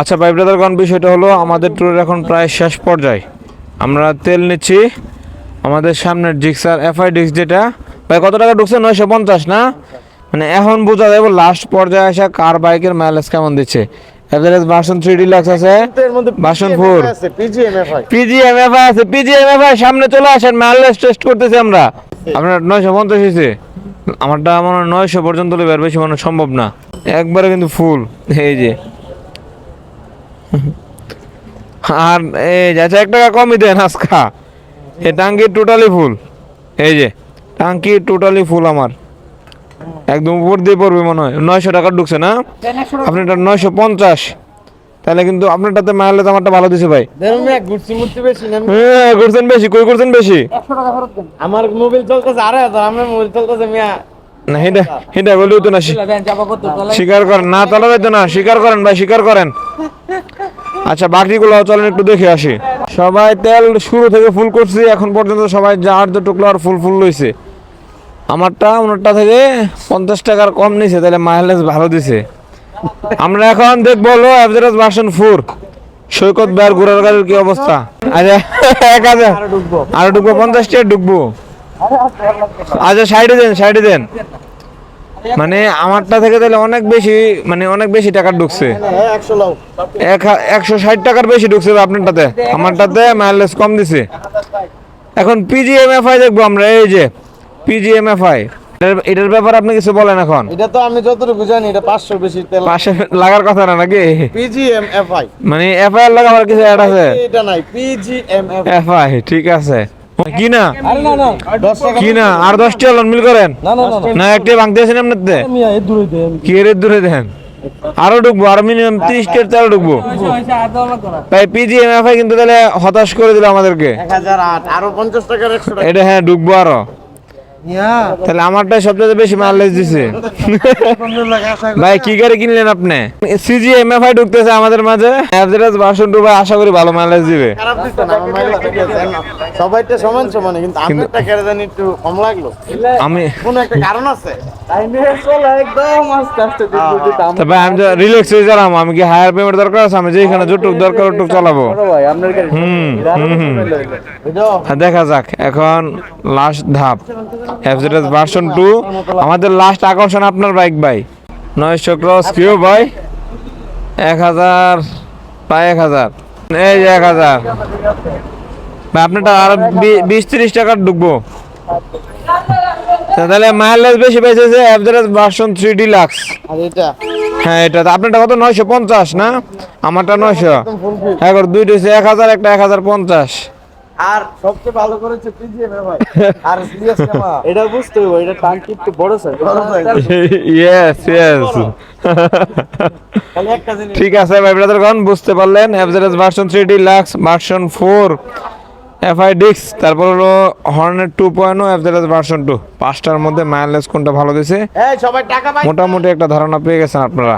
আচ্ছা ভাই ব্রাদার গন বিষয়টা হলো আমাদের ট্যুরের এখন প্রায় শেষ পর্যায়ে। আমরা তেল নিচ্ছি। আমাদের সামনের জিক্সার এফআই ডিক্স যেটা ভাই কত টাকা ঢুকছে? নয়শো পঞ্চাশ না? মানে এখন বোঝা যাবে লাস্ট পর্যায়ে আসা কার বাইকের মাইলেজ কেমন দিচ্ছে। এভারেজ ভার্সন থ্রি ডিলাক্স আছে। ভার্সন ফোর পিজিএমএফআই আছে পিজিএমএফআই সামনে চলে আসেন মাইলেজ টেস্ট করতেছি আমরা। আপনার নয়শো পঞ্চাশ হয়েছে। আমারটা মনে হয় নয়শো পর্যন্ত নেবে আর বেশি মনে সম্ভব না। একবারে কিন্তু ফুল এই যে। আর এই আচ্ছা এক টাকা কমই দেন আজকা। এই টাঙ্কি টোটালি ফুল এই যে টাঙ্কি টোটালি ফুল আমার। একদম উপর দিয়ে পড়বে মনে হয়। নয়শো টাকা ঢুকছে না? আপনারটা নয়শো পঞ্চাশ। তাহলে কিন্তু আপনারটাতে মাইলেজ আমারটা ভালো দিছে ভাই। ধরুন এক ঘুরছি মুরছি বেশি হ্যাঁ করছেন বেশি? কই করছেন বেশি? আমার মোবাইল চলতেছে হাজার আমার মোবাইল চলতেছে মিয়া। না হেটা হেটা বলেও তো না স্বী- স্বীকার করেন। না তোলা যাইতো না। স্বীকার করেন ভাই স্বীকার করেন। আচ্ছা বাকিগুলো চলেন একটু দেখে আসি। সবাই তেল শুরু থেকে ফুল করছি, এখন পর্যন্ত সবাই যার টুকলো আর ফুল ফুল লইছে। আমারটা, ওনারটা থেকে পঞ্চাশ টাকার কম নিছে, তাহলে মাইলেজ ভালো দিছে। আমরা এখন দেখব হলো অ্যাভারেজ ভার্সন ফোর সৈকত বের ঘোরার গাড়ির কি অবস্থা? আচ্ছা এক হাজার। আর ঢুকবো। পঞ্চাশ টাকা ঢুকবো। আচ্ছা সাইডে দেন সাইডে দেন। মানে আমারটা থেকে তাহলে অনেক বেশি মানে অনেক বেশি টাকা ঢুকছে। একশো ষাট টাকার বেশি ঢুকছে আপনারটাতে। আমারটাতে মাইলেজ কম দিছে। এখন পিজিএমএফআই দেখব আমরা এই যে পিজিএমএফআই এটার ব্যাপারে আপনি কিছু বলেন এখন? এটা তো আমি যতটুকু জানি এটা পাঁচশো বেশি তেল। পাশে লাগার কথা না নাকি? পিজিএমএফআই মানে এফআইআর লাগাবার কিছু অ্যাড আছে? এটা নাই পিজিএমএফআই এফআই ঠিক আছে। কি না? আরে না না দশ টাকা কি না? আর দশটি হলন মিল করেন? না না না না। একটি ভাঙতেছেন কি এর দূরে দেন? আরও ঢুকবো আরও মিনিমাম তিরিশটার চাল ঢুকবো। তাই পিজিএমএফআই কিন্তু তাহলে হতাশ করে দিল আমাদেরকে। এটা হ্যাঁ ঢুকবো আরও। তাহলে আমারটাই সবচেয়ে বেশি মাইলেজ দিছে। ভাই কি গাড়ি কিনলেন আপনি? সিজিএমএফআই ঢুকতেছে আমাদের মাঝে। অ্যাভারেজ ভার্সন টু ভাই আশা করি ভালো মাইলেজ দিবে। সবাইটা সমান সমান কিন্তু আমারটা কেড়ে জানি একটু কম লাগল। আমি কোন একটা কারণ আছে? তবে আমি তো রিল্যাক্স হয়ে আমি কি হায়ার পেমেন্ট দরকার আছে? আমি যেখানে দরকার ওটুক চালাবো। হুম হ্যাঁ, দেখা যাক। এখন লাস্ট ধাপ। এফজেডএস ভার্সন টু আমাদের লাস্ট আকর্ষণ আপনার বাইক ভাই। নয়শো ক্রস কিউ ভাই? এক হাজার প্রায় এক হাজার। এই যে এক হাজার। ভাই আপনারটা আরও বিশ তিরিশ টাকার ঢুকবো। তাহলে মাইলেজ বেশি পেয়েছে এফজেডএস ভার্সন থ্রি ডিলাক্স হ্যাঁ এটা তো আপনারটা কত? নয়শো পঞ্চাশ না? আমারটা নয়শো। এখন দুইটা হচ্ছে এক হাজার একটা এক হাজার পঞ্চাশ। আর সবচেয়ে ভালো করেছে পিজিএম ভাই। আর সিরিয়াস ক্যামেরা এটা বুঝতে হবে এটা টাঙ্কি একটু বড় সাইজ ইয়েস ইয়েস ঠিক আছে ভাই ব্রাদারগণ বুঝতে পারলেন। FZS version three deluxe version four FI ডিক্স তারপর হলো Hornet two point FZS version two পাঁচটার মধ্যে মাইলেজ কোনটা ভালো দিছে? এই সবাই টাকা পাই মোটামুটি একটা ধারণা পেয়ে গেছেন আপনারা।